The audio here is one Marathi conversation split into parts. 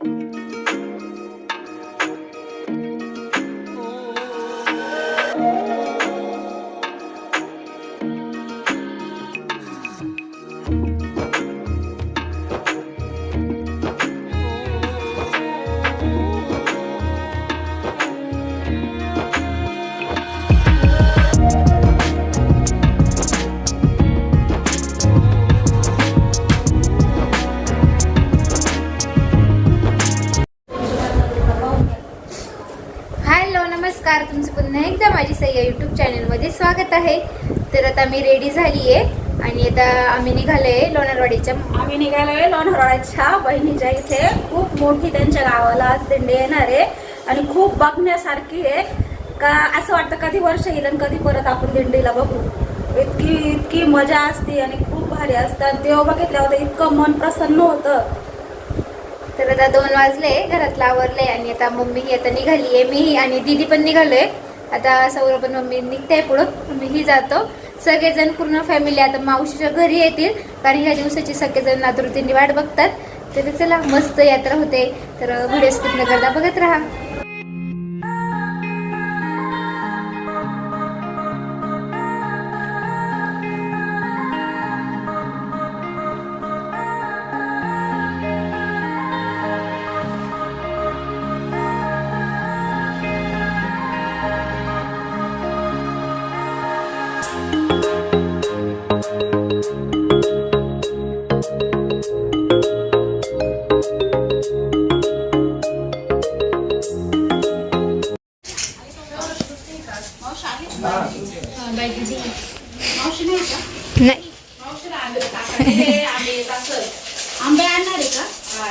हॅलो आहे. तर आता मी रेडी झाली आहे आणि आता आम्ही निघालोय लोणारवाडीच्या आम्ही निघालोय लोणावळ्याच्या बहिणीच्या इथे. खूप मोठी त्यांच्या गावाला आज दिंडी येणार आहे. आणि खूप बघण्यासारखी आहे. का असं वाटतं कधी वर्ष येईल आणि कधी परत आपण दिंडीला बघू. इतकी इतकी मजा असते आणि खूप भारी असतात तेव्हा बघितलं होतं इतकं मन प्रसन्न होतं. तर आता दोन वाजले घरातलं आवरलंय आणि आता मम्मी ही आता निघाली आहे मी आणि दीदी पण निघालोय. आता सौरभ पण मम्मी निघते पुढं. मीही जातो. सगळेजण पूर्ण फॅमिली आता मावशीच्या घरी येतील. कारण ह्या दिवसाची सगळेजण आतुरतेने वाट बघतात. तर चला मस्त यात्रा होते. तर व्हिडिओ स्किप न करता बघत राहा. नाही. आंबे आणणार आहे का?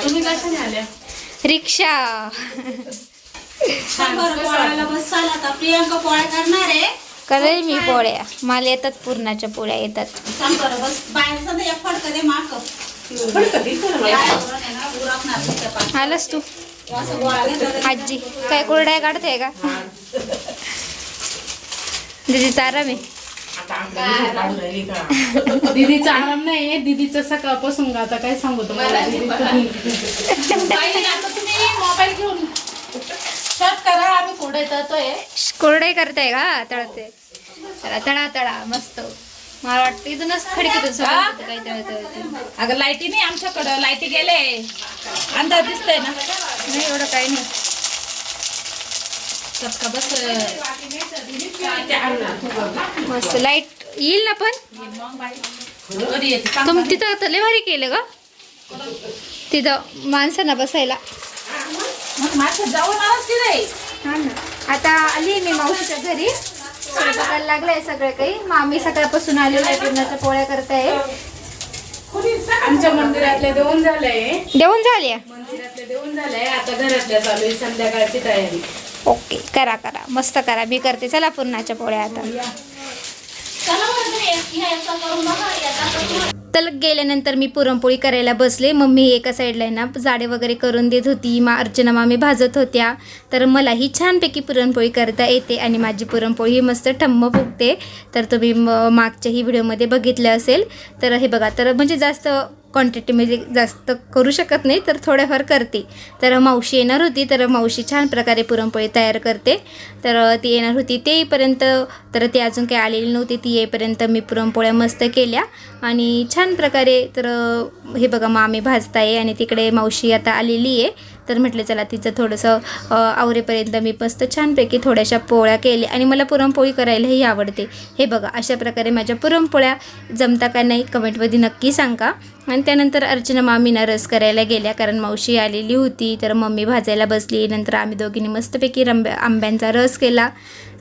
तुम्ही कशाने आल्या. रिक्षा. पोळ्याला बसाल आता. प्रियांका पोळ्या करणार आहे. करेल मी पोळ्या. मला येतात पूर्णाच्या पोळ्या येतात. आलास तू. आजी काय कुरड्या काढते का? दीदीचा आराम आहे दीदीचा आराम नाही. दीदीचं सकाळपासून आता काय सांगू तुम्हाला? मोबाईल घेऊन शॉट करा आम्ही पुढे जातोय कुरडे करताय का? तळते चला तळा तळा मस्त. मला वाटतं इथूनच खडकीतून तळतं होतं. अगं लाईटी नाही आमच्याकडं. लाईटी गेले. अंदाज दिसतंय ना. नाही एवढं काही नाही. मस्त लाइट येईल ना पण? तुम तिथं तर लय भारी केलं का तिथं माणसांना बसायला. हा ना. आता आली मी मावशीच्या घरी. स्वयंपाकाला लागलाय सगळं काही. मामी सकाळपासून आलेलं आहे पूर्णाच्या पोळ्या करताय. आमच्या मंदिरातल्या देऊन झालंय. देऊन झाल्या. मंदिरातल्या देऊन झालंय. आता घरातल्या चालू आहे संध्याकाळची तयारी. ओके करा करा. मस्त करा. मी करते. चला पुरणाच्या पोळ्या आता. चला तर गेल्यानंतर मी पुरणपोळी करायला बसले. मम्मी एका साईडला आहे ना जाडे वगैरे करून देत होती. मा अर्चना मामी भाजत होत्या. तर मलाही छानपैकी पुरणपोळी करता येते आणि माझी पुरणपोळी ही मस्त ठम्म फुगते. तर तुम्ही म मागच्याही व्हिडिओमध्ये बघितलं असेल. तर हे बघा तर म्हणजे जास्त क्वांटिटीमध्ये म्हणजे जास्त करू शकत नाही तर थोड्याफार करते. तर मावशी येणार होती तर मावशी छान प्रकारे पुरणपोळी तयार करते. तर ती येणार होती ते येईपर्यंत तर ती अजून काही आलेली नव्हती ती येईपर्यंत मी पुरणपोळ्या मस्त केल्या. आणि छान प्रकारे तर हे बघा मामी भाजताय आणि तिकडे मावशी आता आलेली आहे. तर म्हटलं चला तिचं थोडंसं आवरेपर्यंत मी मस्त छानपैकी थोड्याशा पोळ्या केल्या आणि मला पुरणपोळी करायलाही आवडते. हे बघा अशा प्रकारे माझ्या पुरणपोळ्या जमता का नाही कमेंटमध्ये नक्की सांगा. आणि त्यानंतर अर्चना मामीना रस करायला गेल्या कारण मावशी आलेली होती तर मम्मी भाजायला बसली. नंतर आम्ही दोघींनी मस्तपैकी रंब्या आंब्यांचा रस केला.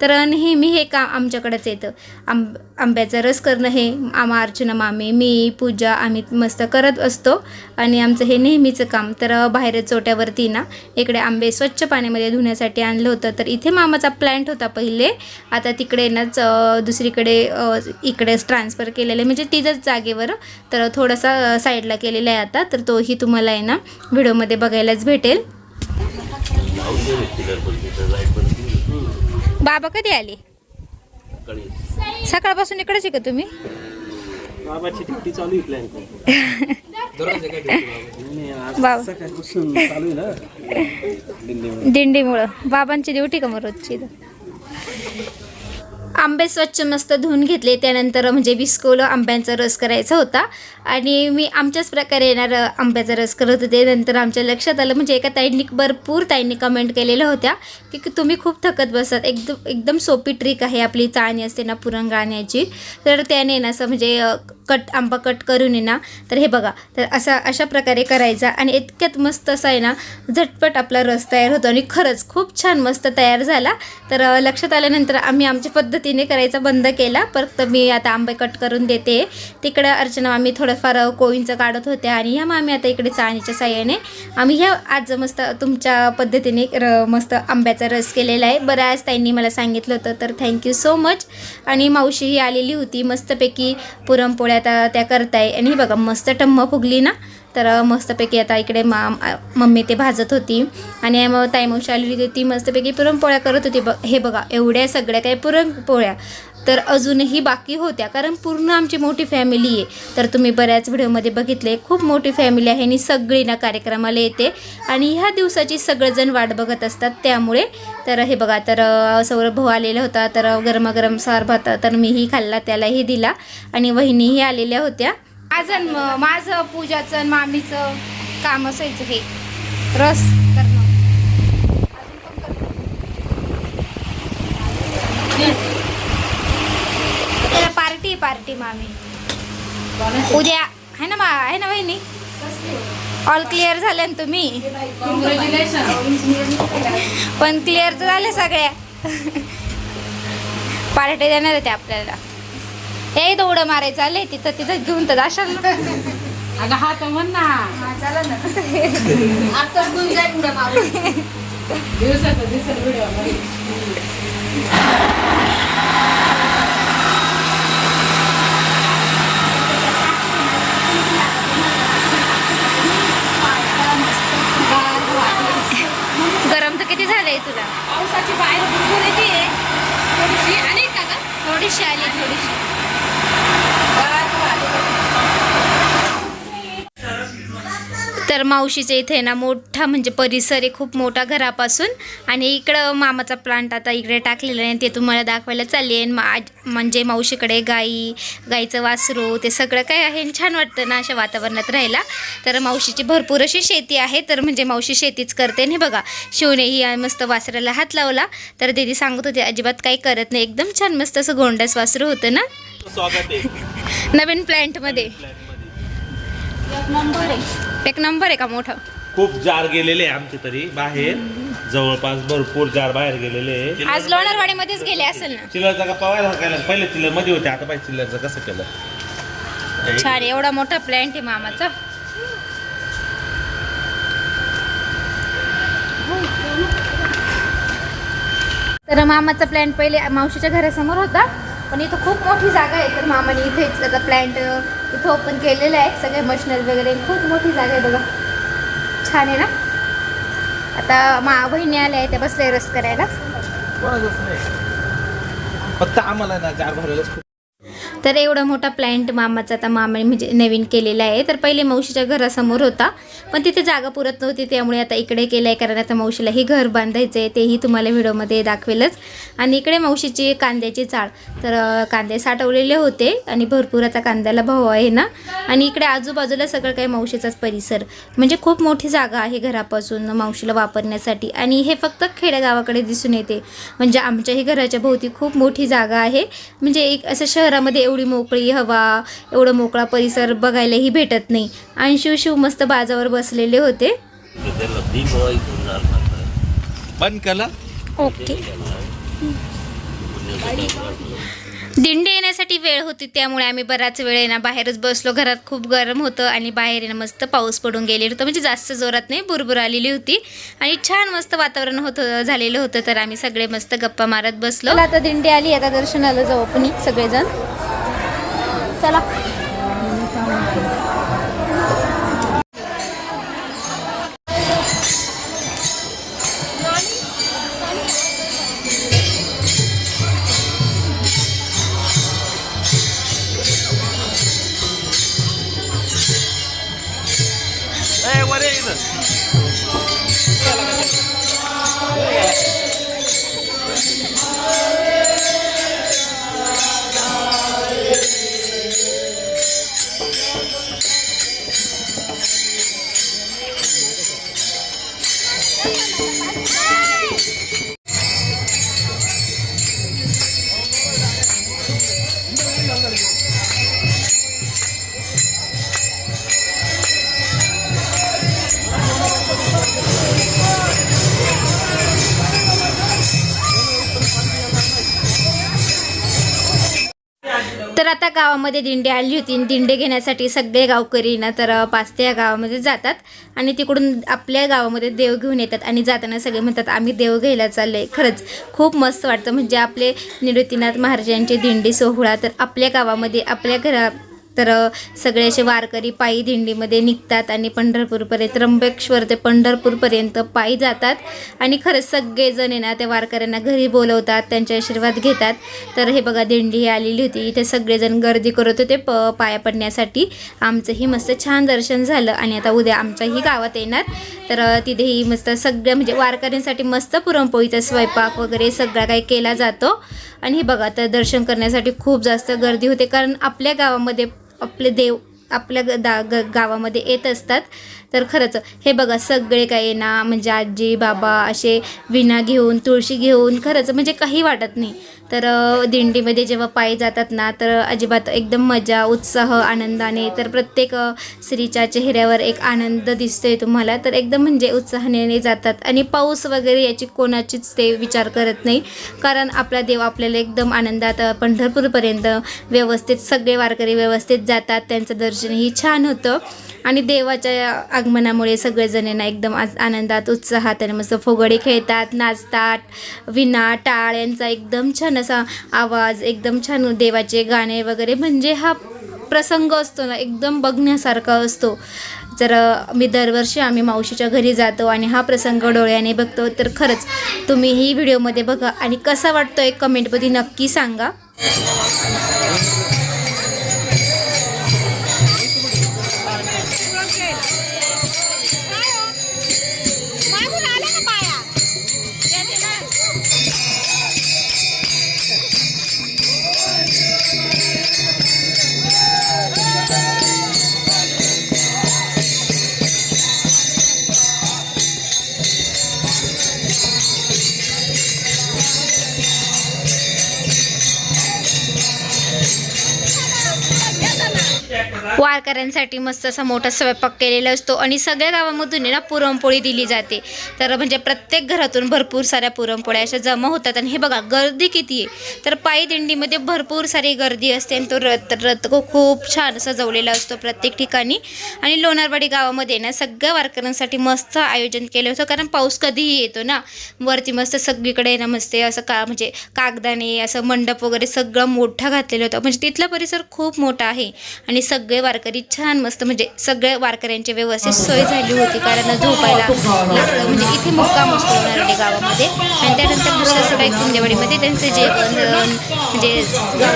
तर नेहमी हे काम आमच्याकडंच येतं. आंब आंब्याचा रस करणं हे आम्हा अर्चना मामी मी पूजा आम्ही मस्त करत असतो. आणि आमचं हे नेहमीचं काम. तर बाहेर चोट्यावरती ना इकडे आंबे स्वच्छ पाण्यामध्ये धुण्यासाठी आणलं होतं. तर इथे मामाचा प्लॅन्ट होता पहिले. आता तिकडे नाच दुसरीकडे इकडेच ट्रान्सफर केलेलं आहे. म्हणजे तिथंच जागेवर. तर थोडासा साईडला केलेला आहे आता. तर तोही तुम्हाला आहे ना व्हिडिओमध्ये बघायलाच भेटेल. बाबा कधी आले? सकाळपासून इकडेच आहे का तुम्ही? बाबाची ड्युटी चालू आहे प्लॅन बाबा? दिंडीमुळं. बाबांची ड्युटी का मग रोजची? आंबे स्वच्छ मस्त धुवून घेतले. त्यानंतर म्हणजे विस्कोलं आंब्यांचा रस करायचा होता. आणि मी आमच्याच प्रकारे येणार आंब्याचा रस करत होते. नंतर आमच्या लक्षात आलं म्हणजे एका ताईंनी भरपूर ताईंनी कमेंट केलेल्या होत्या की तुम्ही खूप थकत बसतात एकदम एकदम सोपी ट्रिक आहे आपली चाळणी असते ना पुरण गाण्याची तर त्याने ना असं म्हणजे कट आंबा कट करून आहे ना तर हे बघा तर असा अशा प्रकारे करायचा आणि इतक्यात मस्त असा आहे ना झटपट आपला रस तयार होतो आणि खरंच खूप छान मस्त तयार झाला. तर लक्षात आल्यानंतर आम्ही आमच्या पद्धतीने करायचा बंद केला. परत मी आता आंबे कट करून देते. तिकडं अर्चना आम्ही थोडंफार कोविंचं कोळींचं काढत होत्या आणि ह्या आम्ही आता इकडे चाळणीच्या साह्याने आम्ही ह्या आज मस्त तुमच्या पद्धतीने र मस्त आंब्याचा रस केलेला आहे. बऱ्याच ताईंनी मला सांगितलं होतं तर थँक्यू सो मच. आणि मावशी ही आलेली होती मस्तपैकी पुरणपोळ्या आता त्या करताय. आणि हे बघा मस्त टम्म फुगली ना? तर मस्तपैकी आता इकडे मा मम्मी ते भाजत होती. आणि मग ताई आलेली होती. ती मस्तपैकी पुरणपोळ्या करत होती. ब हे बघा एवढ्या सगळ्या काही पुरणपोळ्या. तर अजूनही बाकी होत्या. कारण पूर्ण आमची मोठी फॅमिली आहे. तर तुम्ही बऱ्याच व्हिडिओमध्ये बघितले खूप मोठी फॅमिली आहे आणि सगळी ना कार्यक्रमाला येते. आणि ह्या दिवसाची सगळेजण वाट बघत असतात. त्यामुळे तर हे बघा तर सौरभ भाऊ आलेला होता. तर गरमागरम सार भात तर मीही खाल्ला त्यालाही दिला. आणि वहिनीही आलेल्या होत्या. माझं माझं पूजाचं आणि मामीचं काम असायचं हे. रस करणं त्याला पार्टी मामी. उद्या आहे ना मा आहे ना बहिणी? ऑल क्लिअर झाले ना तुम्ही? पण क्लिअर तर झाले सगळ्या पार्टी देणार होते आपल्याला. हे उडं मारायचं आले तिथं तिथं घेऊन तर जाशाल ना. अगं हा तर म्हण ना. दिवसाचं दिवसात व्हिडिओ गरम तर किती झालंय तुला? पावसाची बाहेर थोडीशी आली का थोडीशी आली थोडीशी. तर मावशीच्या इथे ना मोठा म्हणजे परिसर आहे खूप मोठा घरापासून. आणि इकडं मामाचा प्लांट आता इकडे टाकलेला आहे ते तुम्हाला दाखवायला चालली म्हणजे मावशीकडे गाई गाईचं वासरू ते सगळं काय आहे छान वाटतं ना अशा वातावरणात राहायला. तर मावशीची भरपूर अशी शेती आहे. तर म्हणजे मावशी शेतीच करते आणि बघा शिवनेही मस्त वासराला हात लावला. तर दीदी सांगत होते अजिबात काही करत नाही. एकदम छान मस्त असं गोंडस वासरू होतं ना. स्वागत आहे. नवीन प्लांटमध्ये एक नंबर आहे. का मोठं? खूप जार गेलेले आहे आमचे तरी. बाहेर जवळपास भरपूर जार बाहेर गेलेले आज लोणारवाडीमध्येच गेले असेल ना? चिल्लरचा का पवायला पहिले चिल्लरमध्ये होते आता पाहिजे चिल्लरचं कसं केलं? छान एवढा मोठा प्लॅन्ट आहे मामाचा. तर मामाचा प्लॅन्ट पहिले मावशीच्या घरासमोर होता. पण इथं खूप मोठी जागा आहे. तर मामाने इथेच आता प्लॅन्ट इथं ओपन केलेलं आहे. सगळे मशनरी वगैरे. खूप मोठी जागा आहे बघा. छान आहे ना? आता मा बहिणी आल्या आहे त्या बसल्या रस करायला. फक्त आम्हाला ना जार भरायला तर एवढा मोठा प्लॅन्ट मामाचा आता मामाने म्हणजे नवीन केलेला आहे. तर पहिले मावशीच्या घरासमोर होता. पण तिथे जागा पुरत नव्हती त्यामुळे आता इकडे केलं आहे कारण आता मावशीलाही घर बांधायचं आहे तेही तुम्हाला व्हिडिओमध्ये दाखवेलच. आणि इकडे मावशीची कांद्याची चाळ. तर कांदे साठवलेले होते आणि भरपूर आता कांद्याला भाव आहे ना. आणि इकडे आजूबाजूला सगळं काही मावशीचाच परिसर. म्हणजे खूप मोठी जागा आहे घरापासून मावशीला वापरण्यासाठी. आणि हे फक्त खेड्यागावाकडे दिसून येते. म्हणजे आमच्याही घराच्या भोवती खूप मोठी जागा आहे. म्हणजे एक असं शहरामध्ये एवढी मोकळी हवा एवढं मोकळा परिसर बघायलाही भेटत नाही. आणि शिव शिव मस्त बाजावर बसलेले होते. बंद केला? ओके. दिंडी येण्यासाठी वेळ होती त्यामुळे आम्ही बराच वेळ आहे ना बाहेरच बसलो. घरात खूप गरम होतं आणि बाहेर ना मस्त पाऊस पडून गेलेलं होतं. म्हणजे जास्त जोरात नाही बुरबुर आलेली होती. आणि छान मस्त वातावरण होतं झालेलं होतं. तर आम्ही सगळे मस्त गप्पा मारत बसलो. आता दिंडी आली आता दर्शनाला जाऊ आपण सगळेजण. चला. गावामध्ये दिंडी आली होती. दिंडे घेण्यासाठी सगळे गावकरी ना तर पाच ते या गावामध्ये जातात. आणि तिकडून आपल्या गावामध्ये देव घेऊन येतात. आणि जाताना सगळे म्हणतात आम्ही देव घ्यायला चाललोय. खरंच खूप मस्त वाटतं. म्हणजे आपले निवृत्तीनाथ महाराजांची दिंडी सोहळा तर आपल्या गावामध्ये आपल्या घरा तर सगळे असे वारकरी पायी दिंडीमध्ये निघतात आणि पंढरपूरपर्यंत त्र्यंबकेश्वर ते पंढरपूरपर्यंत पायी जातात. आणि खरंच सगळेजण आहे ना त्या वारकऱ्यांना घरी बोलवतात त्यांचे आशीर्वाद घेतात. तर हे बघा दिंडी ही आलेली होती. इथे सगळेजण गर्दी करत होते प पाया पडण्यासाठी. आमचंही मस्त छान दर्शन झालं आणि आता उद्या आमच्याही गावात येणार. तर तिथेही मस्त सगळ्या म्हणजे वारकऱ्यांसाठी मस्त पुरणपोळीचा स्वयंपाक वगैरे सगळा काही केला जातो. आणि हे बघा तर दर्शन करण्यासाठी खूप जास्त गर्दी होते. कारण आपल्या गावामध्ये आपले देव आपल्या ग दा ग गावामध्ये येत असतात. तर खरंच हे बघा सगळे काही ना म्हणजे आजी बाबा असे विणा घेऊन तुळशी घेऊन खरंच म्हणजे काही वाटत नाही. तर दिंडीमध्ये जेव्हा पायी जातात ना तर अजिबात एकदम मजा उत्साह आनंदाने तर प्रत्येक स्त्रीच्या चेहऱ्यावर एक आनंद दिसतोय तुम्हाला. तर एकदम म्हणजे उत्साहाने जातात. आणि पाऊस वगैरे याची कोणाचीच ते विचार करत नाही. कारण आपला देव आपल्याला एकदम आनंदात पंढरपूरपर्यंत व्यवस्थित सगळे वारकरी व्यवस्थित जातात. त्यांचं दर्शनही छान होतं. आणि देवाच्या आगमनामुळे सगळेजणांना एकदम आनंदात उत्साहात आणि मस्त फुगडी खेळतात नाचतात विना टाळ यांचा एकदम छान असा आवाज एकदम छान देवाचे गाणे वगैरे म्हणजे हा प्रसंग असतो ना एकदम बघण्यासारखा असतो. जर मी दरवर्षी आम्ही मावशीच्या घरी जातो आणि हा प्रसंग डोळ्याने बघतो तर खरंच तुम्ही ही व्हिडिओमध्ये बघा. आणि कसा वाटतो एक कमेंटमध्ये नक्की सांगा. वारकऱ्यांसाठी मस्त असा मोठा स्वयंपाक केलेला असतो. आणि सगळ्या गावामधून ना पुरणपोळी दिली जाते. तर म्हणजे प्रत्येक घरातून भरपूर साऱ्या पुरणपोळ्या अशा जमा होतात. आणि हे बघा गर्दी किती आहे. तर पायी दिंडीमध्ये भरपूर सारी गर्दी असते आणि तो रथ रथ खूप छान सजवलेला असतो प्रत्येक ठिकाणी. आणि लोणारवाडी गावामध्ये ना सगळ्या वारकऱ्यांसाठी मस्त आयोजन केलं होतं कारण पाऊस कधीही येतो ना. वरती मस्त सगळीकडे ना मस्त असं का म्हणजे कागदाने असं मंडप वगैरे सगळं मोठा घातलेलं होतं. म्हणजे तिथला परिसर खूप मोठा आहे. आणि सगळे वारकरी छान मस्त म्हणजे सगळ्या वारकऱ्यांची व्यवस्थित सोय झाली होती कारण झोपायला लागतं म्हणजे इथे मुक्काम असतो लोणारवाडी गावामध्ये. आणि त्यानंतर दुसऱ्या एक कुंदेवाडीमध्ये त्यांचं जेवण जे म्हणजे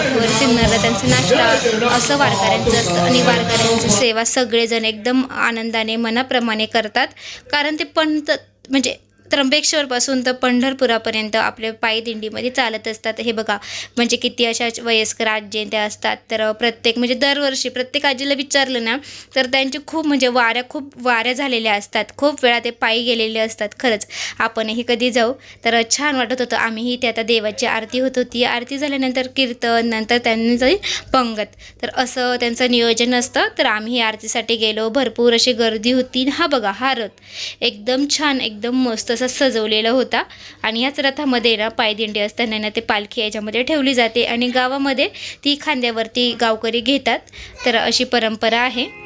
त्यांचं सिमणारला नाश्ता असं वारकऱ्यांचं असतं. आणि वारकऱ्यांची सेवा सगळेजण एकदम आनंदाने मनाप्रमाणे करतात. कारण ते पंत म्हणजे त्र्यंबकेश्वरपासून तर पंढरपुरापर्यंत आपल्या पायदिंडीमध्ये चालत असतात. हे बघा म्हणजे किती अशा वयस्कर आजी त्या असतात. तर प्रत्येक म्हणजे दरवर्षी प्रत्येक आजीला विचारलं ना तर त्यांची खूप म्हणजे वाऱ्या खूप वाऱ्या झालेल्या असतात. खूप वेळा ते पायी गेलेले असतात. खरंच आपणही कधी जाऊ तर छान वाटत होतं. आम्हीही ते आता देवाची आरती होत होती. आरती झाल्यानंतर कीर्तन नंतर त्यांनी जाईल पंगत. तर असं त्यांचं नियोजन असतं. तर आम्ही आरतीसाठी गेलो. भरपूर अशी गर्दी होती. हा बघा हा रथ. एकदम छान एकदम मस्त असा सजवलेला होता. आणि याच रथामध्ये ना पायदिंडी असताना ना ते पालखी याच्यामध्ये ठेवली जाते. आणि गावामध्ये ती खांद्यावरती गावकरी घेतात. तर अशी परंपरा आहे.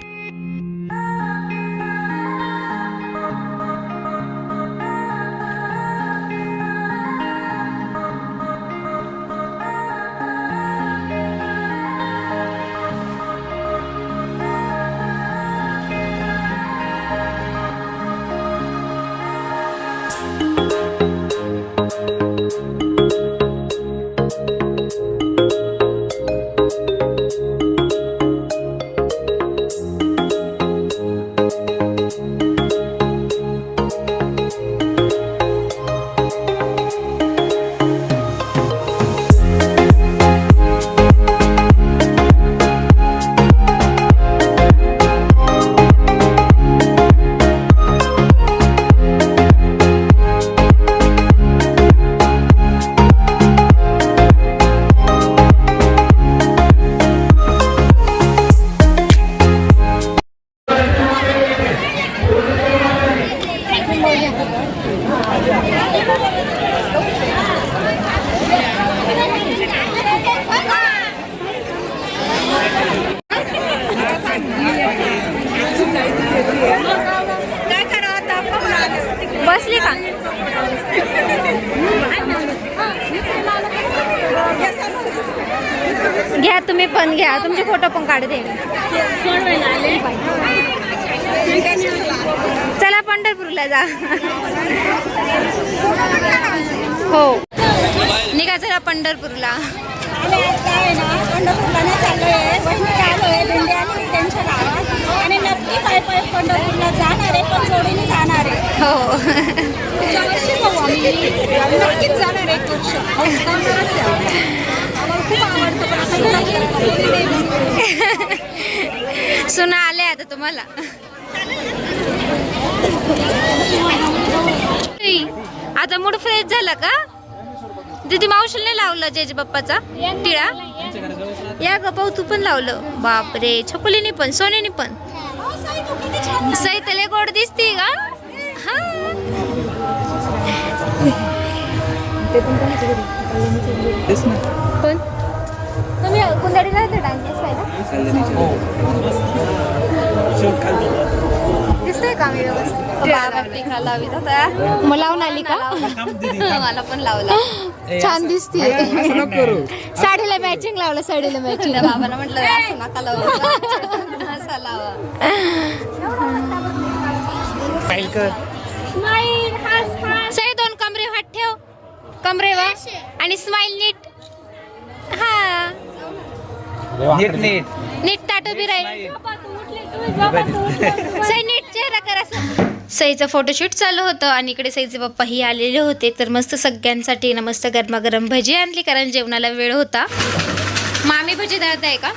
तुम्ही पण घ्या तुमचे फोटो पण काढते चला पंढरपूरला जा. हो. निघा चला पंढरपूरला. पंढरपूरला नाही त्यांच्या आणि नक्की पाय पाय पंढरपूरला जाणार आहे पण जोडीने जाणार आहे हो नक्कीच जाणार आहे आम्हाला खूप आवडतं पण आता सुना आले आता तुम्हाला. आता मूड फ्रेश झाला का? दीदी मावशीने लावलं जेजे बाप्पाचा? टिळा? या ग पाऊ तू पण लावलं. बापरे छकुलीने पण सोन्याने पण. सैतले गोड दिसते का हा. तुम्ही कुंदाडीला होते डान्स पाहिला दिसतंय का मी व्यवस्थित? मग लावून आली का? मला पण लावला. छान दिसते साडीला मॅचिंग लावलं साडीला मॅचिंग बाबांना म्हटलं असं नका लावू. असा लावा. सही दोन कमरे हात ठेव. कमरे वा आणि स्माइल नीट नीट नीट. नीट ताटो बी राहील. सई नीट चेहरा करा सईचं फोटोशूट चालू होतं आणि इकडे सईचे पप्पाही आलेले होते. तर मस्त सगळ्यांसाठी ना मस्त गरमागरम भजी आणली कारण जेवणाला वेळ होता. मामी भजी दळत आहे का?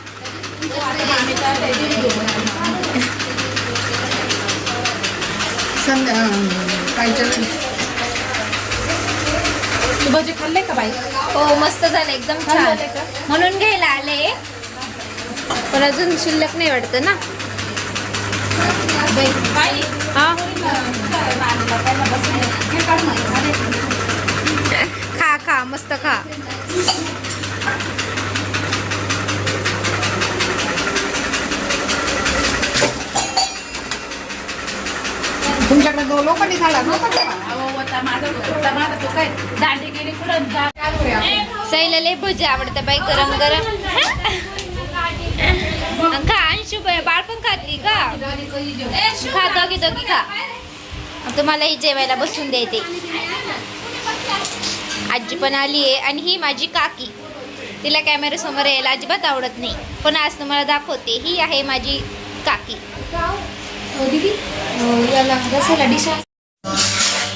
तू भजी खाल्ले का बाई? हो मस्त झालं एकदम छान. म्हणून घ्यायला आले. पण अजून शिल्लक नाही वाटतं ना? हा? खा खा मस्त खा. तुमच्याकडे दोन लोकांनी झाला माझं माझं तो काय दांडी गेली कुठं जा. सईला लय भजी आवडतं बाई गरम गरम. खा अंशू बाई बाळ पण खाती का? खा दोघी दोघी खा. तुम्हाला ही जेवायला बसून देते. आजी पण आली आहे आणि ही माझी काकी. तिला कॅमेऱ्यासमोर यायला अजिबात आवडत नाही. पण आज तुम्हाला दाखवते ही आहे माझी काकी.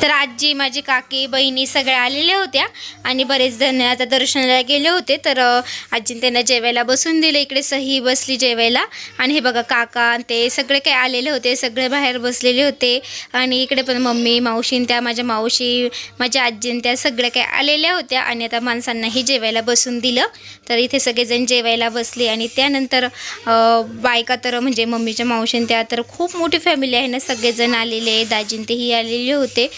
तर आजी माझी काकी बहिणी सगळ्या आलेल्या होत्या आणि बरेच जण आता दर्शनाला गेले होते. तर आजीने त्यांना जेवायला बसून दिलं. इकडे सही बसली जेवायला. आणि हे बघा काका ते सगळे काही आलेले होते. सगळे बाहेर बसलेले होते. आणि इकडे पण मम्मी मावशीन त्या माझ्या मावशी माझ्या आजीन त्या सगळ्या काही आलेल्या होत्या. आणि आता माणसांनाही जेवायला बसून दिलं. तर इथे सगळेजण जेवायला बसले. आणि त्यानंतर बायका तर म्हणजे मम्मीच्या मावशीन त्या तर खूप मोठी फॅमिली आहे ना. सगळेजण आलेले दाजीन तेही आलेले होते.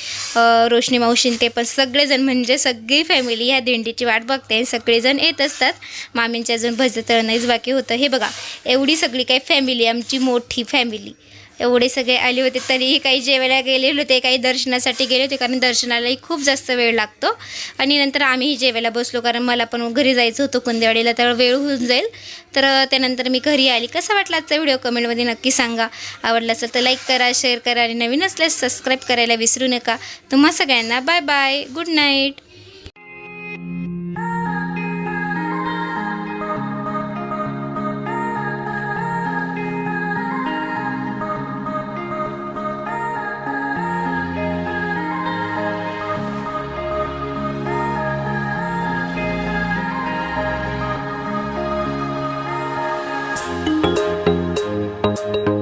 रोशनी मावशीन ते पण सगळेजण म्हणजे सगळी फॅमिली ह्या दिंडीची वाट बघते सगळेजण येत असतात. मामींच्या अजून भजं तळणंच बाकी होतं. हे बघा एवढी सगळी काही फॅमिली आमची मोठी फॅमिली एवढे सगळे आले होते तरीही काही जेवायला गेले होते काही दर्शनासाठी गेले होते कारण दर्शनालाही खूप जास्त वेळ लागतो. आणि नंतर आम्हीही जेवायला बसलो कारण मला पण घरी जायचं होतं कुंदेवाडीला तर वेळ होऊन जाईल. तर त्यानंतर मी घरी आली. कसा वाटला आजचा व्हिडिओ? कमेंटमध्ये नक्की सांगा. आवडला असेल तर लाईक करा शेअर करा आणि नवीन असल्यास सबस्क्राईब करायला विसरू नका. तुम्हा सगळ्यांना बाय बाय गुड नाईट